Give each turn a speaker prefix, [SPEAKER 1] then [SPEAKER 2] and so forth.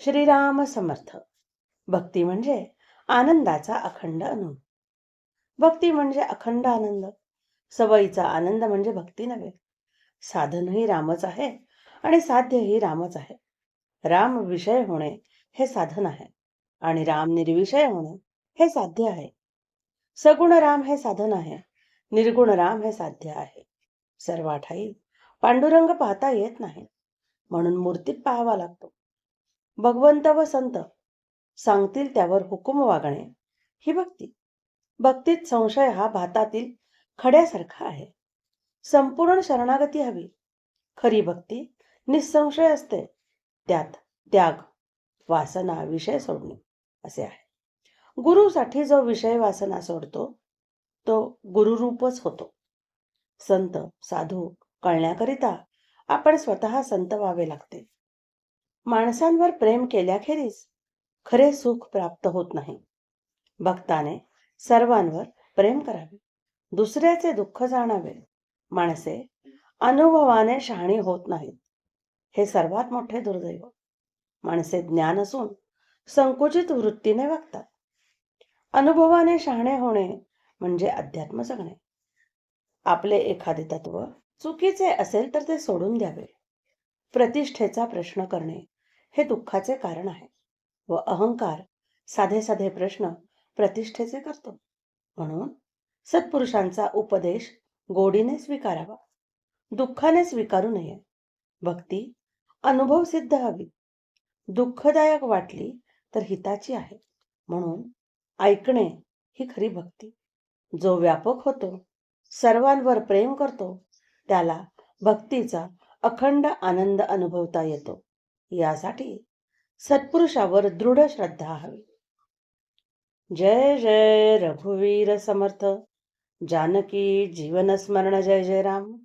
[SPEAKER 1] श्रीराम समर्थ. भक्ती म्हणजे आनंदाचा अखंड अनुभव. भक्ती म्हणजे अखंड आनंद. सवयीचा आनंद म्हणजे भक्ती नव्हे. साधनही रामच आहे आणि साध्यही रामच आहे. राम विषय होणे हे साधन आहे आणि राम निर्विषय होणे हे साध्य आहे. सगुण राम हे साधन आहे. निर्गुण राम हे साध्य आहे. सर्वाठाई पांडुरंग पाहता येत नाही म्हणून मूर्तीत पाहावा लागतो. भगवंत व संत सांगतील त्यावर हुकूम वागणे. ही भक्ती भक्तीत संशय हा भातातील खड्यासारखा आहे. संपूर्ण शरणागती हवी. खरी भक्ती निसंशय असते. त्यात त्याग वासना विषय सोडणे असे आहे. गुरुसाठी जो विषय वासना सोडतो तो गुरुरूपच होतो. संत साधू कळण्याकरिता आपण स्वतः संत व्हावे लागते. माणसांवर प्रेम केल्याखेरीज खरे सुख प्राप्त होत नाही. भक्ताने सर्वांवर प्रेम करावे. दुसऱ्याचे दुःख जाणावे. माणसे अनुभवाने शहाणी होत नाहीत. हे सर्वात मोठे दुर्दैव. माणसे ज्ञान असून संकुचित वृत्तीने वागतात. अनुभवाने शहाणे होणे म्हणजे अध्यात्म जगणे. आपले एखादे तत्व चुकीचे असेल तर ते सोडून द्यावे. प्रतिष्ठेचा प्रश्न करणे हे दुःखाचे कारण आहे व अहंकार साधे साधे प्रश्न प्रतिष्ठेचे करतो. म्हणून सत्पुरुषांचा उपदेश गोडीने स्वीकारावा. दुःखाने स्वीकारू नये. भक्ती अनुभव सिद्ध हवी. दुःखदायक वाटली तर हिताची आहे. म्हणून ऐकणे ही खरी भक्ती. जो व्यापक होतो सर्वांवर प्रेम करतो त्याला भक्तीचा अखंड आनंद अनुभवता येतो. यासाठी सत्पुरुषावर दृढ श्रद्धा हवी. जय जय रघुवीर समर्थ. जानकी जीवन स्मरण जय जय राम.